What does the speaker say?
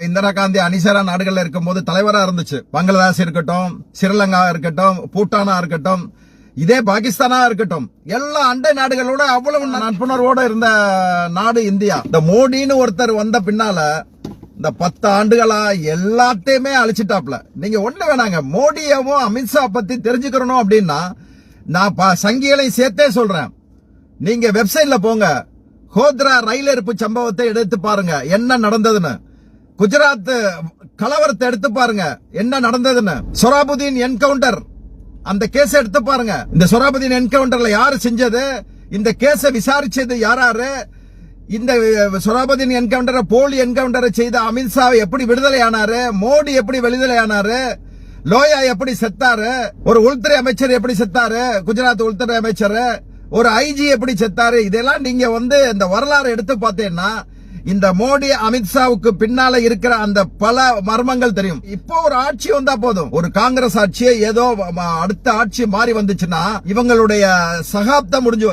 இந்திரா காந்தி அனிசரா நாடுகள்ல இருக்கும்போது தலைவரா இருந்துச்சு. பங்களாதேஷ் இருக்கட்டும் ஸ்ரீலங்கா இருக்கட்டும் பூட்டானா இருக்கட்டும் இதே பாகிஸ்தானா இருக்கட்டும். எல்லா அண்டை நாடுகளோட அவ்வளவு நட்புணர்வோட இருந்த நாடு இந்தியா. இந்த மோடின்னு ஒருத்தர் வந்த பின்னால இந்த பத்து ஆண்டுகளா எல்லாத்தையுமே அழிச்சிட்டாப்ல. நீங்க ஒண்ணு வேணாங்க மோடியவும் அமித்ஷா பத்தி தெரிஞ்சுக்கணும் அப்படின்னா நான் ப- சங்கிகளையும் சேர்த்தே சொல்றேன். நீங்க வெப்சைட்ல போங்க. ஹோத்ரா ரயில் எரிப்பு சம்பவத்தை எடுத்து பாருங்க என்ன நடந்ததுன்னு. குஜராத் கலவரத்தை எடுத்து பாருங்க. என்ன நடந்ததுன்னு. சொராபுதீன் என்கவுண்டர். அந்த கேஸ் எடுத்து பாருங்க. இந்த சொராபுதீன் என்கவுண்டர்ல யாரு செஞ்சது? இந்த கேஸை விசாரிச்சது யாராரு? இந்த சொராபுதீன் என்கவுண்டரை போலி என்கவுண்டரை செய்த அமித்ஷா எப்படி விடுதலை ஆனாரு மோடி எப்படி விடுதலை ஆனாரு லோயா எப்படி செத்தாரு? ஒரு உள்துறை அமைச்சர் எப்படி செத்தாரு? குஜராத் உள்துறை அமைச்சர். ஒரு ஐஜி எப்படி செத்தாரு? இதெல்லாம் நீங்க வந்து இந்த வரலாறு எடுத்து பார்த்தீங்கன்னா இந்த மோடி அமித்ஷாவுக்கு பின்னால இருக்கிற அந்த பல மர்மங்கள் தெரியும். இப்போ ஒரு ஆட்சி வந்தா போதும். ஒரு காங்கிரஸ் ஆட்சி ஏதோ அடுத்த ஆட்சி மாறி வந்துச்சுன்னா இவங்களுடைய சகாப்தம் முடிஞ்சு